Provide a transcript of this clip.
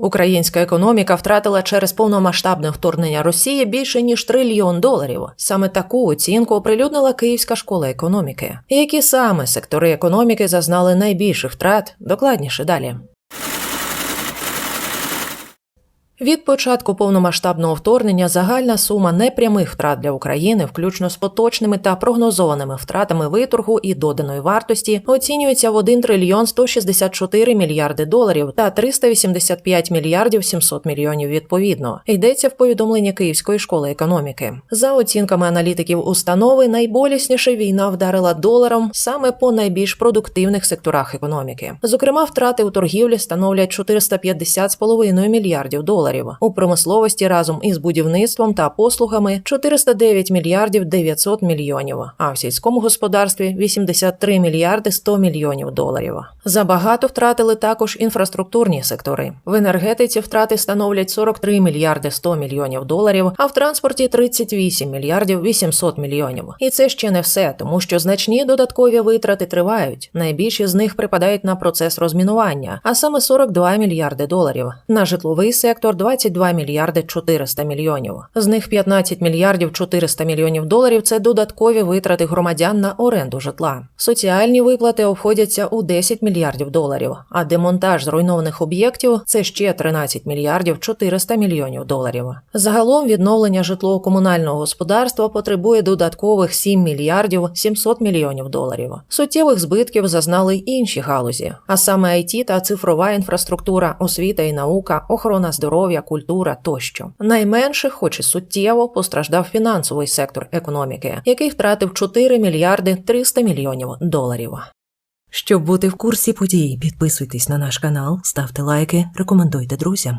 Українська економіка втратила через повномасштабне вторгнення Росії більше ніж трильйон доларів. Саме таку оцінку оприлюднила Київська школа економіки. Які саме сектори економіки зазнали найбільших втрат? Докладніше далі. Від початку повномасштабного вторгнення загальна сума непрямих втрат для України, включно з поточними та прогнозованими втратами виторгу і доданої вартості, оцінюється в 1 трильйон 164 мільярди доларів та 385 мільярдів 700 мільйонів відповідно. Йдеться в повідомленні Київської школи економіки. За оцінками аналітиків установи, найболісніше війна вдарила доларом саме по найбільш продуктивних секторах економіки. Зокрема, втрати у торгівлі становлять 450,5 мільярдів доларів. У промисловості разом із будівництвом та послугами 409 мільярдів 900 мільйонів, а в сільському господарстві 83 мільярди 100 мільйонів доларів. Забагато втратили також інфраструктурні сектори. В енергетиці втрати становлять 43 мільярди 100 мільйонів доларів, а в транспорті 38 мільярдів 800 мільйонів. І це ще не все, тому що значні додаткові витрати тривають. Найбільші з них припадають на процес розмінування, а саме 42 мільярди доларів. На житловий сектор 22 мільярди 400 мільйонів. З них 15 мільярдів 400 мільйонів доларів це додаткові витрати громадян на оренду житла. Соціальні виплати обходяться у 10 мільярдів доларів, а демонтаж зруйнованих об'єктів це ще 13 мільярдів 400 мільйонів доларів. Загалом відновлення житлово-комунального господарства потребує додаткових 7 мільярдів 700 мільйонів доларів. Суттєвих збитків зазнали й інші галузі, а саме IT та цифрова інфраструктура, освіта і наука, охорона здоров'я, культура тощо. Найменше, хоч і суттєво, постраждав фінансовий сектор економіки, який втратив 4 мільярди 300 мільйонів доларів. Щоб бути в курсі подій, підписуйтесь на наш канал, ставте лайки, рекомендуйте друзям.